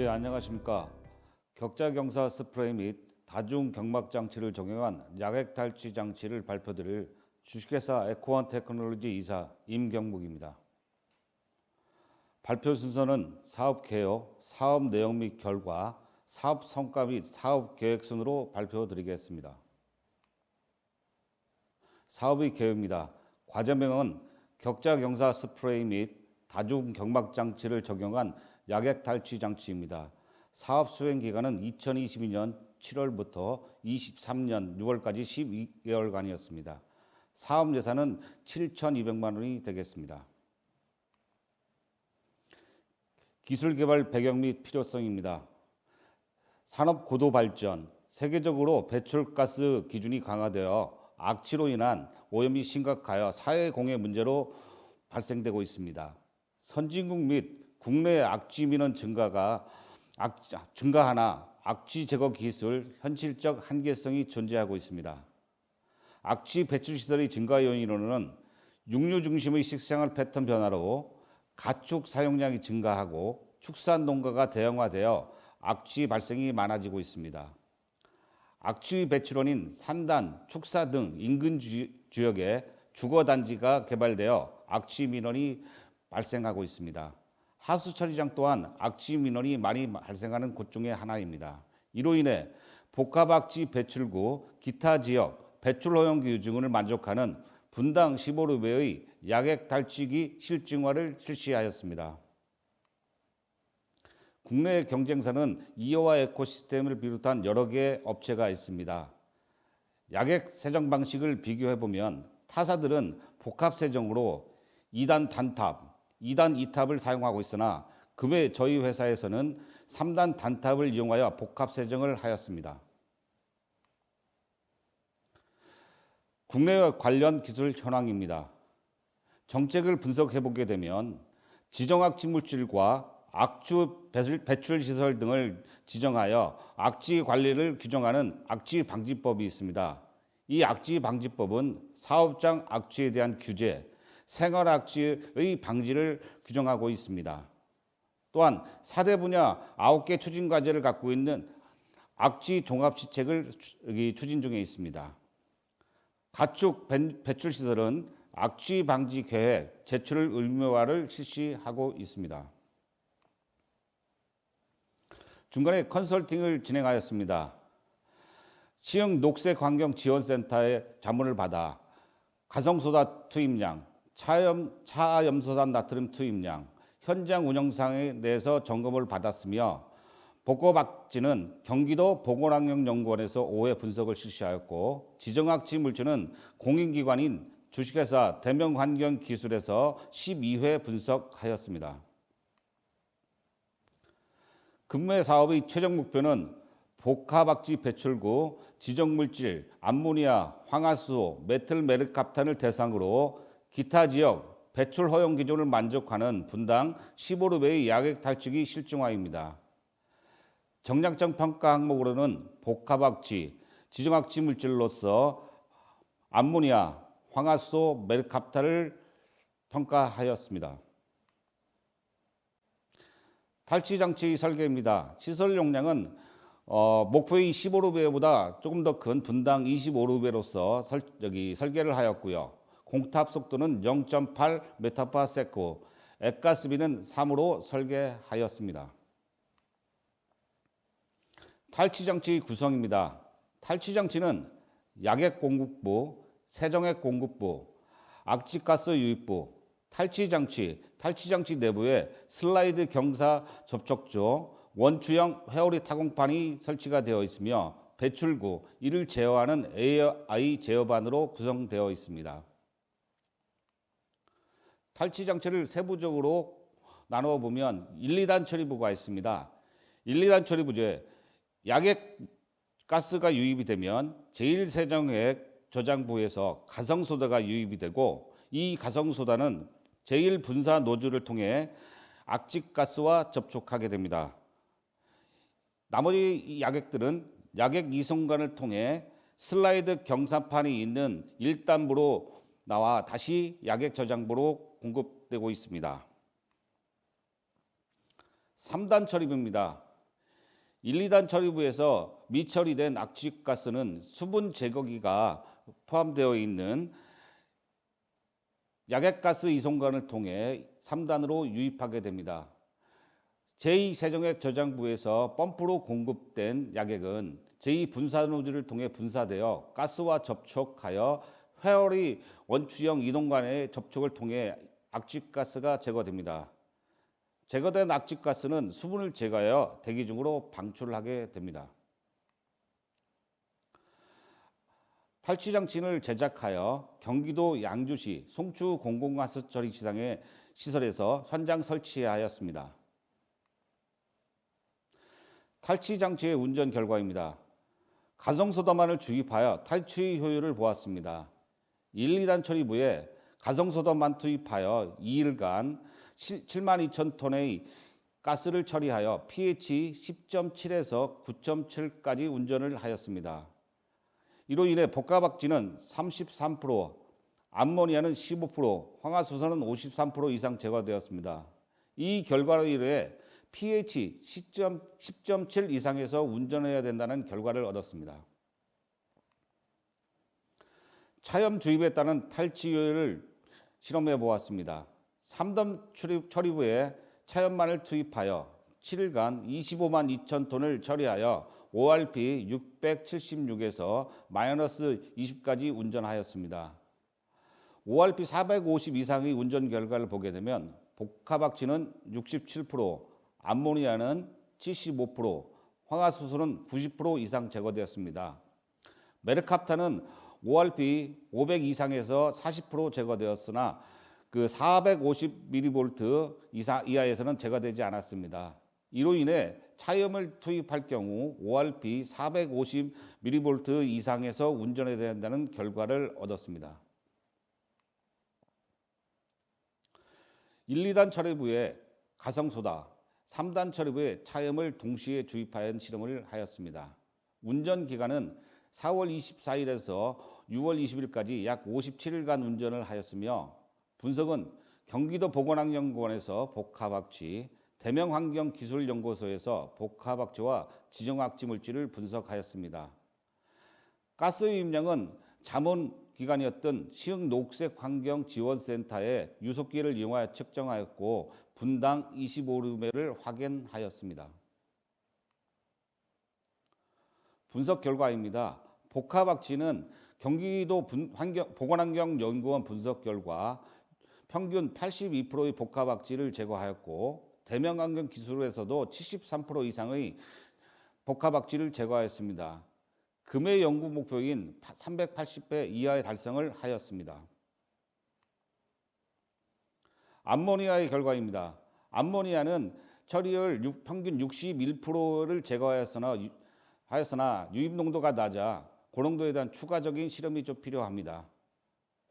예, 안녕하십니까. 격자경사 스프레이 및 다중 경막 장치를 적용한 약액 탈취 장치를 발표드릴 주식회사 에코원 테크놀로지 이사 임경묵입니다. 발표 순서는 사업 개요, 사업 내용 및 결과, 사업 성과 및 사업 계획 순으로 발표드리겠습니다. 사업의 개요입니다. 과제명은 격자경사 스프레이 및 다중 경막 장치를 적용한 약액 탈취 장치입니다. 사업 수행 기간은 2022년 7월부터 23년 6월까지 12개월간이었습니다. 사업 예산은 7,200만 원이 되겠습니다. 기술 개발 배경 및 필요성입니다. 산업 고도 발전, 세계적으로 배출가스 기준이 강화되어 악취로 인한 오염이 심각하여 사회 공해 문제로 발생되고 있습니다. 선진국 및 국내 악취 민원 증가가 악, 증가하나 악취 제거 기술 현실적 한계성이 존재하고 있습니다. 악취 배출 시설의 증가 요인으로는 육류 중심의 식생활 패턴 변화로 가축 사용량이 증가하고 축산 농가가 대형화되어 악취 발생이 많아지고 있습니다. 악취 배출원인 산단, 축사 등 인근 주, 지역에 주거 단지가 개발되어 악취 민원이 발생하고 있습니다. 하수 처리장 또한 악취 민원이 많이 발생하는 곳 중에 하나입니다. 이로 인해 복합악취 배출구 기타 지역 배출 허용 기준을 만족하는 분당 15루베의 약액 탈취기 실증화를 실시하였습니다. 국내 경쟁사는 이어와 에코시스템을 비롯한 여러 개의 업체가 있습니다. 약액 세정 방식을 비교해 보면 타사들은 복합 세정으로 2단 단탑, 2단 2탑을 사용하고 있으나 그외 저희 회사에서는 3단 단탑을 이용하여 복합 세정을 하였습니다. 국내 관련 기술 현황입니다. 정책을 분석해 보게 되면 지정악취 물질과 악취 배출 시설 등을 지정하여 악취 관리를 규정하는 악취 방지법이 있습니다. 이 악취 방지법은 사업장 악취에 대한 규제, 생활 악취의 방지를 규정하고 있습니다. 또한 4대 분야 9개 추진 과제를 갖고 있는 악취 종합 시책을 추진 중에 있습니다. 가축 배출 시설은 악취 방지 계획 제출 의무화를 실시하고 있습니다. 중간에 컨설팅을 진행하였습니다. 시흥 녹색 환경 지원센터의 자문을 받아 가성소다 투입량, 차염, 차염소단 나트륨 투입량, 현장 운영상에 대해서 점검을 받았으며 복고박지는 경기도 보건환경연구원에서 5회 분석을 실시하였고 지정학지 물질은 공인기관인 주식회사 대명환경기술에서 12회 분석하였습니다. 근무의 사업의 최종 목표는 복합악지 배출구, 지정물질, 암모니아, 황화수소, 메틀메르캅탄을 대상으로 기타 지역 배출 허용 기준을 만족하는 분당 15루베의 약액 탈취기 실증화입니다. 정량적 평가 항목으로는 복합악취, 지정악취 물질로서 암모니아, 황화수소, 메르캅탄을 평가하였습니다. 탈취 장치 설계입니다. 시설 용량은 어, 목표의 15루베보다 조금 더 큰 분당 25루베로서 설, 여기 설계를 하였고요. 공탑 속도는 0.8 메타파세코, 액가스비는 3으로 설계하였습니다. 탈취 장치 구성입니다. 탈취 장치는 약액 공급부, 세정액 공급부, 악취가스 유입부, 탈취 장치, 탈취 장치 내부에 슬라이드 경사 접촉조, 원추형 회오리 타공판이 설치가 되어 있으며 배출구, 이를 제어하는 AI 제어반으로 구성되어 있습니다. 탈취 장치를 세부적으로 나누어 보면 1, 2단 처리부가 있습니다. 1, 2단 처리부에 약액 가스가 유입이 되면 제1세정액 저장부에서 가성소다가 유입이 되고 이 가성소다는 제1분사 노즐을 통해 악취가스와 접촉하게 됩니다. 나머지 약액들은 약액 이송관을 통해 슬라이드 경사판이 있는 1단부로 나와 다시 약액 저장부로 공급되고 있습니다. 3단 처리부입니다. 1, 2단 처리부에서 미처리된 악취가스는 수분 제거기가 포함되어 있는 약액가스 이송관을 통해 3단으로 유입하게 됩니다. 제2세정액 저장부에서 펌프로 공급된 약액은 제2분사노즐을 통해 분사되어 가스와 접촉하여 회열이 원추형 이동관의 접촉을 통해 악취가스가 제거됩니다. 제거된 악취가스는 수분을 제거하여 대기 중으로 방출하게 됩니다. 탈취 장치를 제작하여 경기도 양주시 송추 공공가스 처리 시장의 시설에서 현장 설치하였습니다. 탈취 장치의 운전 결과입니다. 가성소다만을 주입하여 탈취 효율을 보았습니다. 1, 2단 처리부에 가성소다만 투입하여 2일간 7만 2천 톤의 가스를 처리하여 pH 10.7에서 9.7까지 운전을 하였습니다. 이로 인해 복합악지는 33%, 암모니아는 15%, 황화수소는 53% 이상 제거되었습니다. 이 결과로 인해 pH 10.7 이상에서 운전해야 된다는 결과를 얻었습니다. 차염 주입에 따른 탈취율을 실험해 보았습니다. 3단 처리부에 차염만을 투입하여 7일간 25만 2천 톤을 처리하여 ORP 676에서 마이너스 20까지 운전하였습니다. ORP 450 이상의 운전 결과를 보게 되면 복합악취는 67%, 암모니아는 75%, 황화수소는 90% 이상 제거되었습니다. 메르캅탄은 ORP 500 이상에서 40% 제거되었으나 그 450mV 이사, 이하에서는 제거되지 않았습니다. 이로 인해 차염을 투입할 경우 ORP 450mV 이상에서 운전해야 된다는 결과를 얻었습니다. 1, 2단 처리부에 가성소다, 3단 처리부에 차염을 동시에 주입하여 실험을 하였습니다. 운전 기간은 4월 24일에서 6월 20일까지 약 57일간 운전을 하였으며 분석은 경기도 보건환경공원에서 복합악취, 대명환경기술연구소에서 복합악취와 지정악취 물질을 분석하였습니다. 가스 유입량은 자문 기관이었던 시흥 녹색환경지원센터의 유속기를 이용하여 측정하였고 분당 25루메를 확인하였습니다. 분석 결과입니다. 복합 악취는 경기도 환경, 보건환경연구원 분석 결과 평균 82%의 복합악취를 제거하였고 대명환경 기술에서도 73% 이상의 복합악취를 제거하였습니다. 금의 연구 목표인 380배 이하의 달성을 하였습니다. 암모니아의 결과입니다. 암모니아는 처리율 평균 61%를 제거하였으나 하였으나 유입 농도가 낮아 고농도에 대한 추가적인 실험이 좀 필요합니다.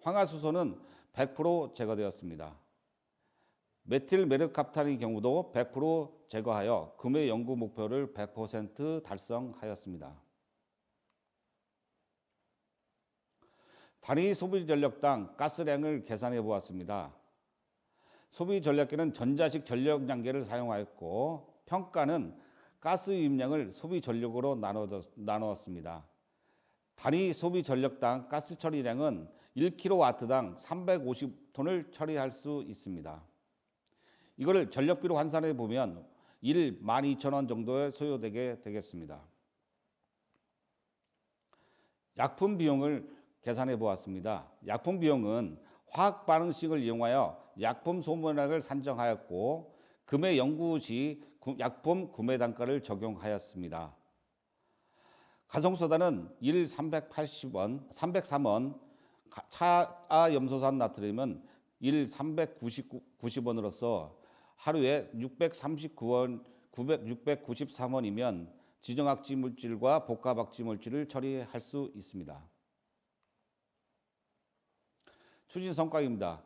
황화수소는 100% 제거되었습니다. 메틸 메르캅탄의 경우도 100% 제거하여 금의 연구 목표를 100% 달성하였습니다. 단위 소비 전력당 가스량을 계산해 보았습니다. 소비 전략계는 전자식 전력 량계를 사용하였고 평가는 가스 유입량을 소비 전력으로 나누었습니다. 단위 소비 전력당 가스 처리량은 1kW당 350톤을 처리할 수 있습니다. 이거를 전력비로 환산해 보면 1 12,000원 정도에 소요되게 되겠습니다. 약품 비용을 계산해 보았습니다. 약품 비용은 화학 반응식을 이용하여 약품 소모량을 산정하였고 금의 연구 시 약품 구매 단가를 적용하였습니다. 가성소다는 1 380원, 303원, 차아염소산 나트륨은 1 390원으로서 하루에 639원, 900, 693원이면 지정악지 물질과 복합악지 물질을 처리할 수 있습니다. 추진 성과입니다.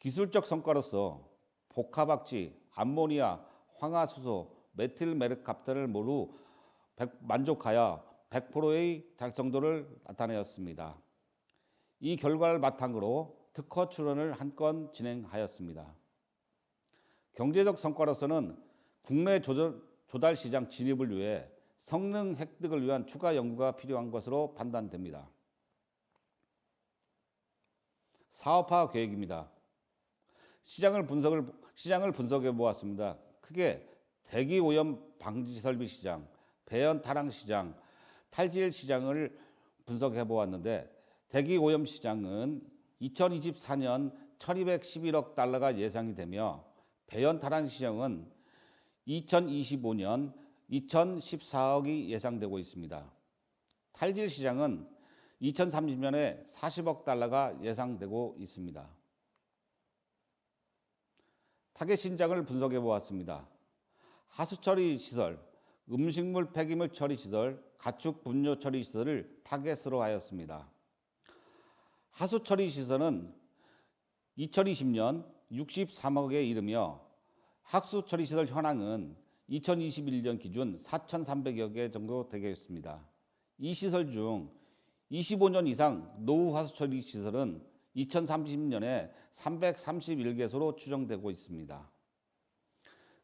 기술적 성과로서 복합악지, 암모니아, 황화수소, 메틸메르캅탄을 모두 만족하여 100%의 달성도를 나타내었습니다. 이 결과를 바탕으로 특허 출원을 한 건 진행하였습니다. 경제적 성과로서는 국내 조달 시장 진입을 위해 성능 획득을 위한 추가 연구가 필요한 것으로 판단됩니다. 사업화 계획입니다. 시장을 분석을 시장을 분석해 보았습니다. 크게 대기 오염 방지 설비 시장, 배연 타랑 시장, 탈질 시장을 분석해 보았는데 대기 오염 시장은 2024년 1211억 달러가 예상이 되며 배연 타랑 시장은 2025년 2014억이 예상되고 있습니다. 탈질 시장은 2030년에 40억 달러가 예상되고 있습니다. 타겟 신장을 분석해 보았습니다. 하수 처리 시설, 음식물 폐기물 처리 시설, 가축 분뇨 처리 시설을 타겟으로 하였습니다. 하수 처리 시설은 2020년 63억에 이르며 학수 처리 시설 현황은 2021년 기준 4,300여 개 정도 되겠습니다. 이 시설 중 25년 이상 노후 하수 처리 시설은 2030년에 331개소로 추정되고 있습니다.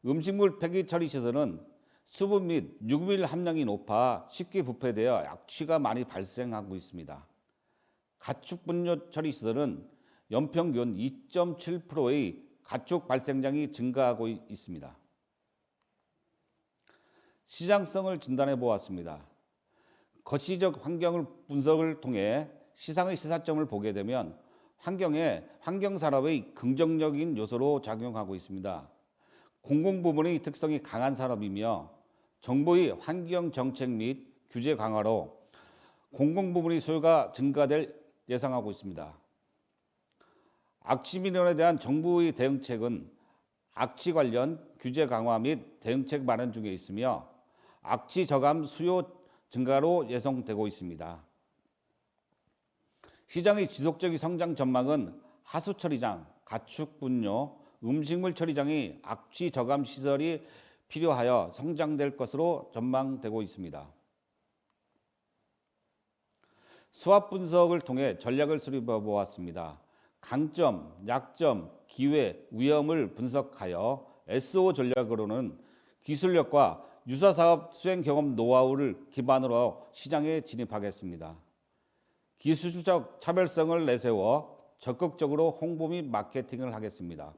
음식물 폐기 처리 시설은 수분 및 유기물 함량이 높아 쉽게 부패되어 악취가 많이 발생하고 있습니다. 가축 분뇨 처리 시설은 연평균 2.7%의 가축 발생량이 증가하고 있습니다. 시장성을 진단해 보았습니다. 거시적 환경을 분석을 통해 시상의 시사점을 보게 되면 환경에 환경 산업의 긍정적인 요소로 작용하고 있습니다. 공공 부문의 특성이 강한 산업이며 정부의 환경 정책 및 규제 강화로 공공 부문의 소요가 증가될 예상하고 있습니다. 악취 민원에 대한 정부의 대응책은 악취 관련 규제 강화 및 대응책 마련 중에 있으며 악취 저감 수요 증가로 예상되고 있습니다. 시장의 지속적인 성장 전망은 하수 처리장, 가축 분뇨, 음식물 처리장의 악취 저감 시설이 필요하여 성장될 것으로 전망되고 있습니다. 수압 분석을 통해 전략을 수립해 보았습니다. 강점, 약점, 기회, 위험을 분석하여 SO 전략으로는 기술력과 유사 사업 수행 경험 노하우를 기반으로 시장에 진입하겠습니다. 기술적 차별성을 내세워 적극적으로 홍보 및 마케팅을 하겠습니다.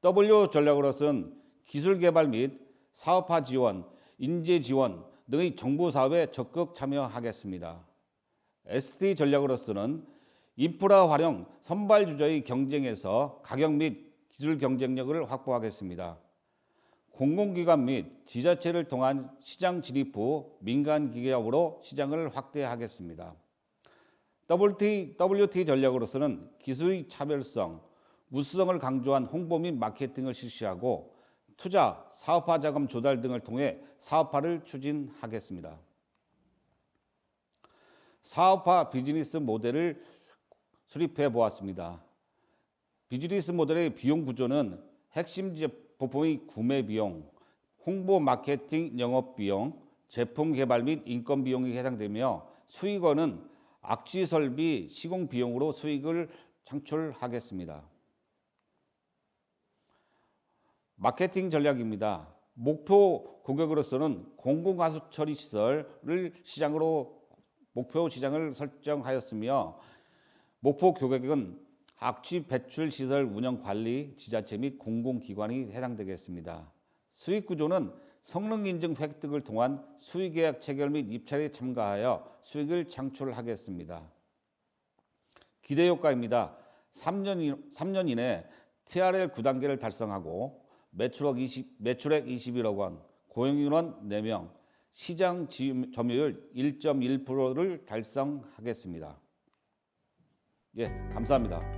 W 전략으로서는 기술 개발 및 사업화 지원, 인재 지원 등의 정부 사업에 적극 참여하겠습니다. ST 전략으로서는 인프라 활용 선발 주자의 경쟁에서 가격 및 기술 경쟁력을 확보하겠습니다. 공공기관 및 지자체를 통한 시장 진입 후 민간 기업으로 시장을 확대하겠습니다. WT, WT 전략으로서는 기술의 차별성, 우수성을 강조한 홍보 및 마케팅을 실시하고 투자, 사업화 자금 조달 등을 통해 사업화를 추진하겠습니다. 사업화 비즈니스 모델을 수립해 보았습니다. 비즈니스 모델의 비용 구조는 핵심 부품의 구매 비용, 홍보 마케팅 영업 비용, 제품 개발 및 인건 비용이 해당되며 수익원은 악취 설비 시공 비용으로 수익을 창출하겠습니다. 마케팅 전략입니다. 목표 고객으로서는 공공가수 처리 시설을 시장으로 목표 시장을 설정하였으며 목표 고객은 악취 배출 시설 운영 관리 지자체 및 공공기관이 해당되겠습니다. 수익 구조는 성능 인증 획득을 통한 수익 계약 체결 및 입찰에 참가하여 수익을 창출하겠습니다. 기대 효과입니다. 3년, 3년 이내 TRL 9단계를 달성하고 매출액, 20, 매출액 21억 원, 고용인원 4명, 시장 점유율 1.1%를 달성하겠습니다. 예, 감사합니다.